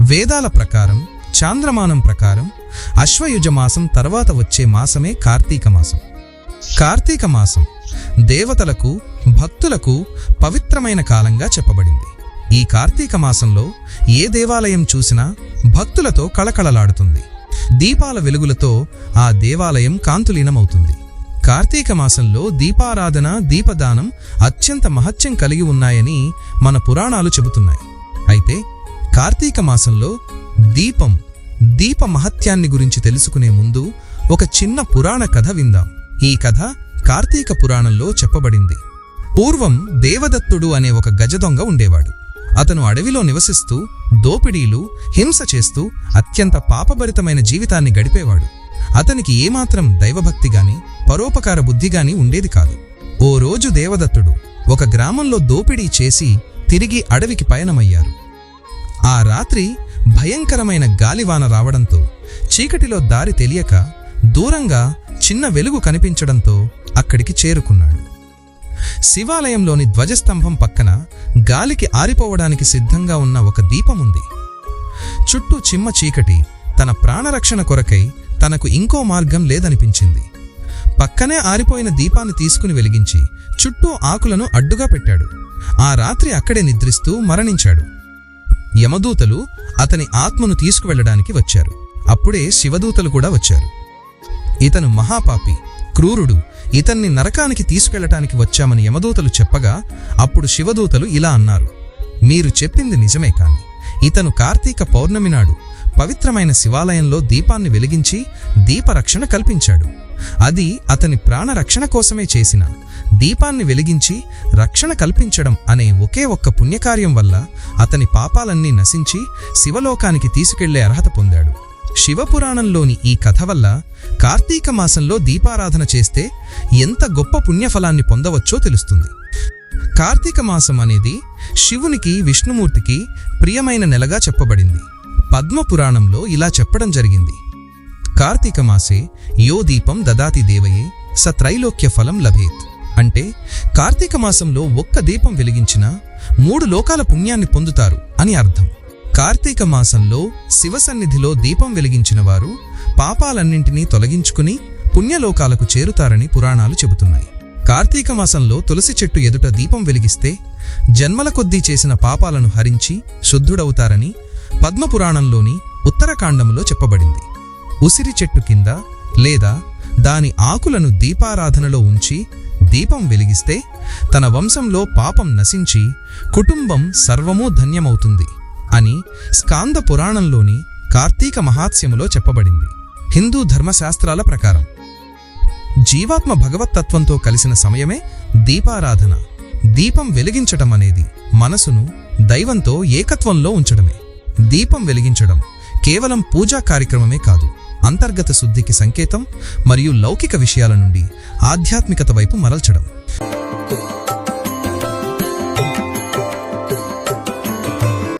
వేదాల ప్రకారం చాంద్రమానం ప్రకారం అశ్వయుజ మాసం తర్వాత వచ్చే మాసమే కార్తీక మాసం. కార్తీక మాసం దేవతలకు భక్తులకు పవిత్రమైన కాలంగా చెప్పబడింది. ఈ కార్తీక మాసంలో ఏ దేవాలయం చూసినా భక్తులతో కళకళలాడుతుంది. దీపాల వెలుగులతో ఆ దేవాలయం కాంతులీనమవుతుంది. కార్తీక మాసంలో దీపారాధన దీపదానం అత్యంత మహత్యం కలిగి ఉన్నాయని మన పురాణాలు చెబుతున్నాయి. అయితే కార్తీక మాసంలో దీపం దీప మహత్యాన్ని గురించి తెలుసుకునే ముందు ఒక చిన్న పురాణ కథ విందాం. ఈ కథ కార్తీక పురాణంలో చెప్పబడింది. పూర్వం దేవదత్తుడు అనే ఒక గజదొంగ ఉండేవాడు. అతను అడవిలో నివసిస్తూ దోపిడీలు హింస చేస్తూ అత్యంత పాపభరితమైన జీవితాన్ని గడిపేవాడు. అతనికి ఏమాత్రం దైవభక్తిగాని పరోపకార బుద్ధిగాని ఉండేది కాదు. ఓ రోజు దేవదత్తుడు ఒక గ్రామంలో దోపిడీ చేసి తిరిగి అడవికి పయనమయ్యారు. రాత్రి భయంకరమైన గాలివాన రావడంతో చీకటిలో దారి తెలియక దూరంగా చిన్న వెలుగు కనిపించడంతో అక్కడికి చేరుకున్నాడు. శివాలయంలోని ధ్వజస్తంభం పక్కన గాలికి ఆరిపోవడానికి సిద్ధంగా ఉన్న ఒక దీపముంది చుట్టూ చిమ్మ చీకటి తన ప్రాణరక్షణ కొరకై తనకు ఇంకో మార్గం లేదనిపించింది. పక్కనే ఆరిపోయిన దీపాన్ని తీసుకుని వెలిగించి చుట్టూ ఆకులను అడ్డుగా పెట్టాడు. ఆ రాత్రి అక్కడే నిద్రిస్తూ మరణించాడు. యమదూతలు అతని ఆత్మను తీసుకువెళ్ళడానికి వచ్చారు. అప్పుడే శివదూతలు కూడా వచ్చారు. ఇతను మహాపాపి క్రూరుడు ఇతన్ని నరకానికి తీసుకెళ్ళటానికి వచ్చామని యమదూతలు చెప్పగా అప్పుడు శివదూతలు ఇలా అన్నారు మీరు చెప్పింది నిజమే కాని ఇతను కార్తీక పౌర్ణమి నాడు పవిత్రమైన శివాలయంలో దీపాన్ని వెలిగించి దీపరక్షణ కల్పించాడు. అది అతని ప్రాణరక్షణ కోసమే చేసిన. దీపాన్ని వెలిగించి రక్షణ కల్పించడం అనే ఒకే ఒక్క పుణ్యకార్యం వల్ల అతని పాపాలన్నీ నశించి శివలోకానికి తీసుకెళ్ళే అర్హత పొందాడు. శివపురాణంలోని ఈ కథ వల్ల కార్తీక మాసంలో దీపారాధన చేస్తే ఎంత గొప్ప పుణ్యఫలాన్ని పొందవచ్చో తెలుస్తుంది. కార్తీక మాసం అనేది శివునికి విష్ణుమూర్తికి ప్రియమైన నెలగా చెప్పబడింది. పద్మపురాణంలో ఇలా చెప్పడం జరిగింది. కార్తీక మాసే యో దీపం దదాతి దేవయే స త్రైలోక్య ఫలం లభేత్. అంటే కార్తీక మాసంలో ఒక్క దీపం వెలిగించినా మూడు లోకాల పుణ్యాన్ని పొందుతారు అని అర్థం. కార్తీక మాసంలో శివసన్నిధిలో దీపం వెలిగించిన వారు పాపాలన్నింటినీ తొలగించుకుని పుణ్యలోకాలకు చేరుతారని పురాణాలు చెబుతున్నాయి. కార్తీక మాసంలో తులసి చెట్టు ఎదుట దీపం వెలిగిస్తే జన్మల కొద్దీ చేసిన పాపాలను హరించి శుద్ధుడవుతారని పద్మపురాణంలోని ఉత్తరకాండములో చెప్పబడింది. ఉసిరి చెట్టు కింద లేదా దాని ఆకులను దీపారాధనలో ఉంచి దీపం వెలిగిస్తే తన వంశంలో పాపం నశించి కుటుంబం సర్వమూ ధన్యమవుతుంది అని స్కాంద పురాణంలోని కార్తీక మహాత్స్యములో చెప్పబడింది. హిందూ ధర్మశాస్త్రాల ప్రకారం జీవాత్మ భగవత్తత్వంతో కలిసిన సమయమే దీపారాధన. దీపం వెలిగించటం అనేది మనసును దైవంతో ఏకత్వంలో ఉంచడమే. దీపం వెలిగించడం కేవలం పూజా కార్యక్రమమే కాదు అంతర్గత శుద్ధికి సంకేతం మరియు లౌకిక విషయాల నుండి ఆధ్యాత్మికత వైపు మరల్చడం.